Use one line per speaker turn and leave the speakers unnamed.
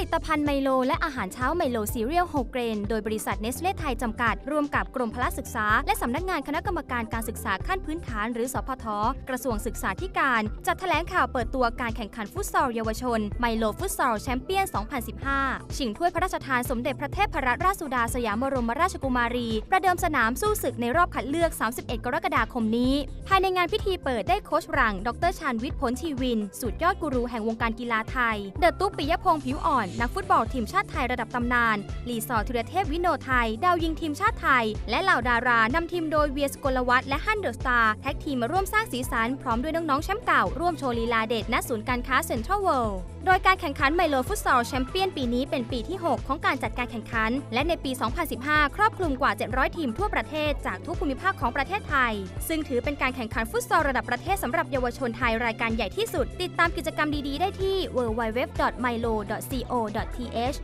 ลิตภัณฑ์ไมโล และอาหารเช้าไมโลซีเรียลโฮเกรน โดยบริษัทเนสเ e ไทยจำกัด ร่วมกับกรมพละศึกษา และสำนักงานคณะกรรมการการศึกษาขั้นพื้นฐานหรือสพท กระทรวงศึกษาธิการ จัดแถลงข่าวเปิดตัวการแข่งขันฟุตซอลเยาวชนไมโลฟุตซอลแชมเปี้ยน 2015 ชิงถ้วยพระราชทานสมเด็จพระเทพรัตนราชสุดาสยามบรมราชกุมารี ประเดิมสนามสู้ศึกในรอบคัดเลือก 31 กรกฎาคมนี้ ภายในงานพิธีเปิดได้โค้ชหลัง ดรชาญวิทย์ผลชีวิน สุดยอดกูรูแห่งวงการกีฬาไทย เดอะตุ๊กปิยพงษ์ผิวอ่อนนักฟุตบอลทีมชาติไทยระดับตำนาน ลีซอร์ธีรเทพวิโนไทย ดาวยิงทีมชาติไทย และเหล่าดารานำทีมโดยเวียสกลวัฒน์และฮันเดอร์สตาร์แท็กทีมมาร่วมสร้างสีสันพร้อมด้วยน้องๆแชมป์เก่า ร่วมโชว์ลีลาเด็ดณศูนย์การค้าเซ็นทรัลเวิลด์โดยการแข่งขันไมโลฟุตซอลแชมเปี้ยนปีนี้เป็นปีที่ 6 ของการจัดการแข่งขัน และในปี 2015 ครอบคลุมกว่า 700 ทีมทั่วประเทศจากทุกภูมิภาคของประเทศไทย ซึ่งถือเป็นการแข่งขันฟุตซอลระดับประเทศสำหรับเยาวชนไทยรายการใหญ่ที่สุด ติดตามกิจกรรมดีๆ ได้ที่ co.th